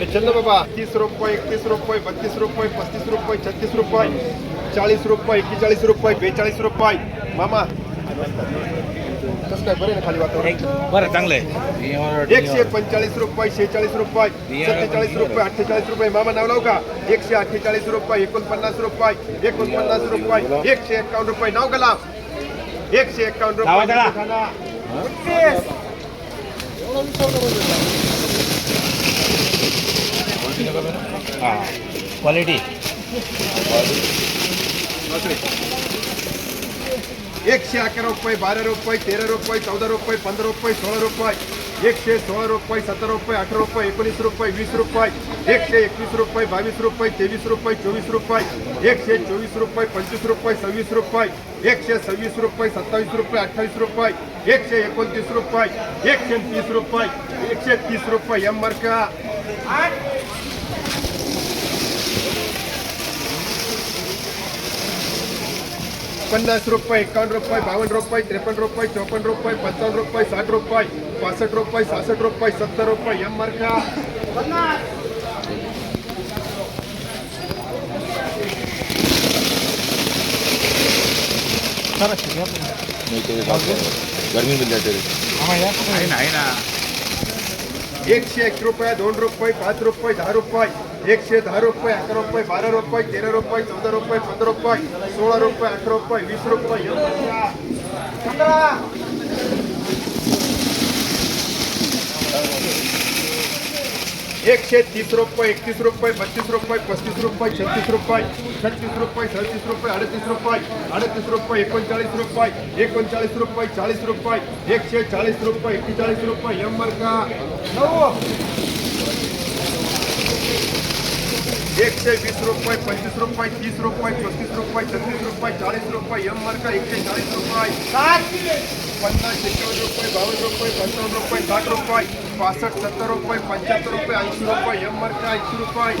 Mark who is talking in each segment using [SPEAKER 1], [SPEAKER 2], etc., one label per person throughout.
[SPEAKER 1] अरे चल बाबा तीस रुपये एकतीस रुपये बत्तीस रुपये पस्तीस रुपये छत्तीस रुपये चाळीस रुपये एक्केचाळीस रुपये बेचाळीस रुपये. मामा कसं काय बरं ना खाली वातावरण?
[SPEAKER 2] बरं चांगलं आहे.
[SPEAKER 1] एकशे पंचेचाळीस रुपये शेहेचाळीस रुपये सत्तेचाळीस रुपये अठ्ठेचाळीस रुपये. मामा नाव लावू का? एकशे अठ्ठेचाळीस रुपये एकोणपन्नास रुपये एकोणपन्नास रुपये एकशे एक्कावन्न रुपये. नाव गला एकशे एक्कावन्न रुपये.
[SPEAKER 2] क्वालिटी
[SPEAKER 1] एकशे अकरा रुपये बारा रुपये तेरा रुपये चौदा रुपये पंधरा रुपये सोळा रुपये। एकशे सोळा रुपये सतरा रुपये अठरा रुपये एकोणीस रुपये वीस रुपये। एकशे एकवीस रुपये बावीस रुपये तेवीस रुपये चोवीस रुपये। एकशे चोवीस रुपये पंचवीस रुपये सव्वीस रुपये। एकशे सव्वीस रुपये सत्तावीस रुपये अठ्ठावीस रुपये। एकशे एकोणतीस रुपये। एकशे तीस रुपये। एकशे तीस रुपये एम मार्का पन्नास रुपये एकावन्न रुपये बावन्न रुपये त्रेपन्न रुपये चौपन्न रुपये पंचावन्न रुपये साठ रुपये पासष्ट रुपये सहासष्ट रुपये सत्तर रुपये एम मार्का।
[SPEAKER 3] गर्मी मिल जाते
[SPEAKER 2] आहे ना
[SPEAKER 1] एकशे एक रुपये दोन रुपये पाच रुपये दहा रुपये। एकशे दहा रुपये अकरा रुपये बारा रुपये तेरा रुपये चौदा रुपये पंधरा रुपये सोळा रुपये, अठरा रुपये वीस रुपये मार्का एकशे तीस रुपये एकतीस रुपये, बत्तीस रुपये पस्तीस रुपये, छत्तीस रुपये छत्तीस रुपये सदतीस रुपये, अडतीस रुपये अडतीस रुपये एकोणचाळीस रुपये एकोणचाळीस रुपये चाळीस रुपये एकशे चाळीस रुपये एक्केचाळीस रुपये एम मार्का एकशे वीस रुपये पंचवीस रुपये तीस रुपये पस्तीस रुपये छत्तीस रुपये चाळीस रुपये एम मार्का एकशे चाळीस रुपये पन्नास एकावन्न रुपये बावन्न रुपये पंचावन्न रुपये साठ रुपये पासष्ट सत्तर रुपये पंच्याहत्तर रुपये ऐंशी रुपये एम मार्का ऐंशी रुपये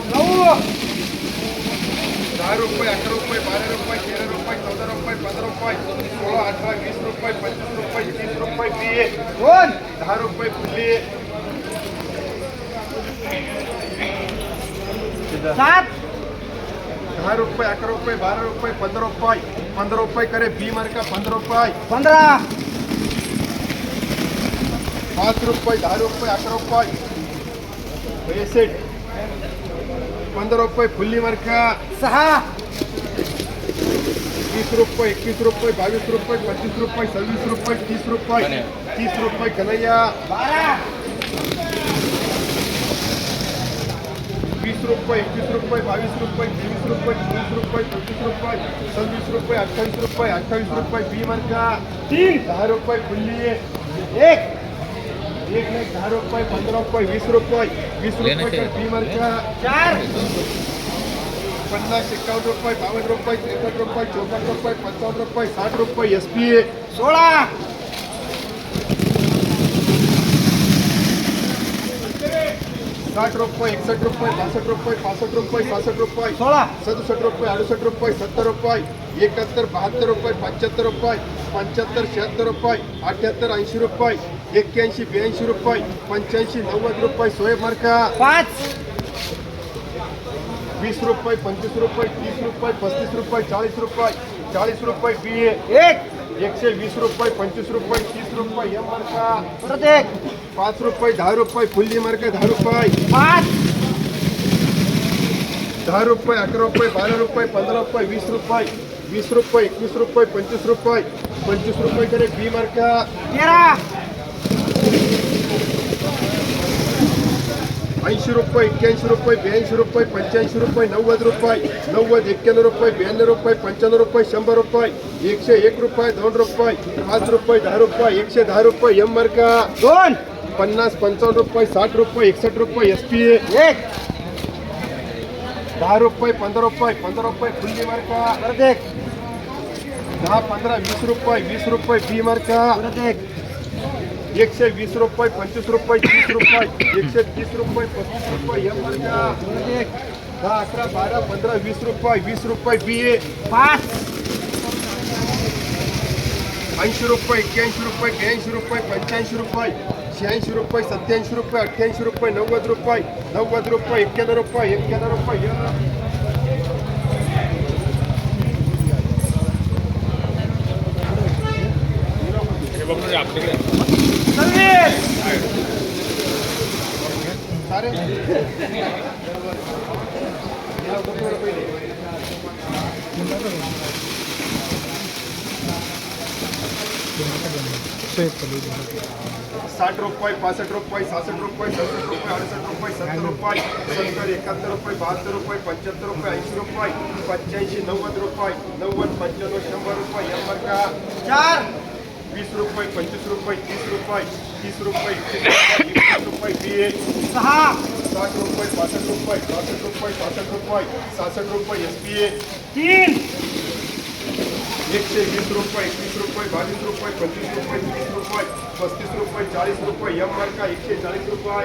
[SPEAKER 1] दहा रुपये अकरा रुपये बारा रुपये तेरा रुपये चौदा रुपये पंधरा रुपये सोळा अठरा वीस रुपये पंचवीस रुपये तीस रुपये बी ए दहा रुपये फुले दहा रुपये अकरा रुपये बारा रुपये पंधरा रुपये पंधरा रुपये करे बी मार्का पंधरा रुपये
[SPEAKER 4] पंधरा
[SPEAKER 1] पाच रुपये दहा रुपये फुल्ली
[SPEAKER 4] सहा
[SPEAKER 1] तीस रुपये तीस रुपये कन्हैया
[SPEAKER 4] बारा
[SPEAKER 1] वीस रुपये एकवीस रुपये बावीस रुपये तेवीस रुपये चोवीस रुपये पंचवीस रुपये सव्वीस रुपये अठ्ठावीस रुपये अठ्ठावीस रुपये बी मार्का. तीन. दहा रुपये फुल्ली
[SPEAKER 4] एक.
[SPEAKER 1] एक नाही दहा रुपये पंधरा रुपये वीस रुपये. वीस रुपये बी मार्का.
[SPEAKER 4] चार.
[SPEAKER 1] पन्नास एकावन्न रुपये बावन्न रुपये त्रेपन्न रुपये चौपन्न रुपये पंचावन्न रुपये साठ रुपये एस पी ए.
[SPEAKER 4] सोळा.
[SPEAKER 1] साठ रुपये एकसष्ट रुपये बासष्ट रुपये पासष्ट रुपये पासष्ट रुपये सदुसष्ट रुपये अडुसष्ट रुपये सत्तर रुपये एकाहत्तर बहात्तर रुपये पंच्याहत्तर रुपये पंच्याहत्तर शहात्तर रुपये अठ्याहत्तर ऐंशी रुपये एक्क्याऐंशी ब्याऐंशी रुपये पंच्याऐंशी नव्वद रुपये सोय मार्का.
[SPEAKER 4] पाच.
[SPEAKER 1] वीस रुपये पंचवीस रुपये तीस रुपये पस्तीस रुपये चाळीस रुपये चाळीस रुपये बी एकशे वीस रुपये पंचवीस रुपये तीस रुपये पाच रुपये दहा रुपये फुल्ली मार्का दहा रुपये.
[SPEAKER 4] पाच.
[SPEAKER 1] दहा रुपये अकरा रुपये बारा रुपये पंधरा रुपये वीस रुपये वीस रुपये एकवीस रुपये पंचवीस रुपये. पंचवीस रुपये करे बी मार्का
[SPEAKER 4] तेरा.
[SPEAKER 1] ऐंशी रुपये एक्क्याऐंशी रुपये ब्याऐंशी रुपये पंच्याऐंशी रुपये नव्वद रुपये नव्वद एक्क्याण्णव रुपये ब्याण्णव रुपये पंच्याण्णव रुपये शंभर रुपये एकशे एक रुपये दोन रुपये पाच रुपये दहा रुपये एकशे दहा रुपये एम मार्का
[SPEAKER 4] दोन.
[SPEAKER 1] पन्नास पंचावन्न रुपये साठ रुपये एकसठ रुपये एस पी ए
[SPEAKER 4] एक।
[SPEAKER 1] दहा रुपये पंधरा रुपये पंधरा रुपये फुल्ली मार्का।
[SPEAKER 4] परत एक।
[SPEAKER 1] दहा पंधरा वीस रुपये वीस रुपये बी मार्का।
[SPEAKER 4] परत एक।
[SPEAKER 1] एकशे वीस रुपये पंचवीस रुपये तीस रुपये एकशे तीस रुपये पस्तीस रुपये एम मार्का। दहा अकरा बारा पंधरा वीस रुपये वीस रुपये बी ए
[SPEAKER 4] पाच।
[SPEAKER 1] ऐंशी रुपये एक्क्याऐंशी रुपये ब्याऐंशी रुपये पंच्याऐंशी रुपये शहाऐंशी रुपये सत्याऐंशी रुपये अठ्ठ्याऐंशी रुपये नव्वद रुपये नव्वद रुपये एक्क्याण्णव रुपये एक्क्याण्णव रुपये. सारे साठ रुपये पासष्ट रुपये सहासष्ट रुपये सदुसष्ट रुपये अडुसष्ट रुपये सत्तर रुपये सत्तर एकाहत्तर रुपये बहात्तर रुपये पंच्याहत्तर रुपये ऐंशी रुपये पंच्याऐंशी नव्वद रुपये नव्वद पंच्याण्णव शंभर रुपये शंभर का चार वीस रुपये पंचवीस रुपये तीस रुपये तीस रुपये एकतीस रुपये बी ए सहा साठ रुपये पासष्ट रुपये पासष्ट रुपये पासष्ट रुपये सहासष्ट रुपये एस बी ए तीन एकशे वीस रुपये एकवीस रुपये बावीस रुपये पंचवीस रुपये, तीस रुपये, पस्तीस रुपये चाळीस रुपये एम आर का एकशे चाळीस रुपये।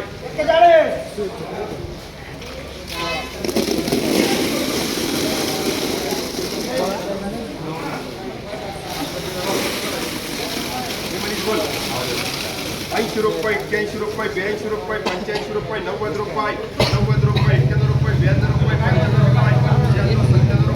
[SPEAKER 1] ऐंशी रुपये, एक्क्याऐंशी रुपये, ब्याऐंशी रुपये, पंच्याऐंशी रुपये, नव्वद रुपये नव्वद रुपये, एक्क्याण्णव रुपये, ब्याण्णव रुपये, पंच्याण्णव रुपये शहाण्णव सत्त्याण्णव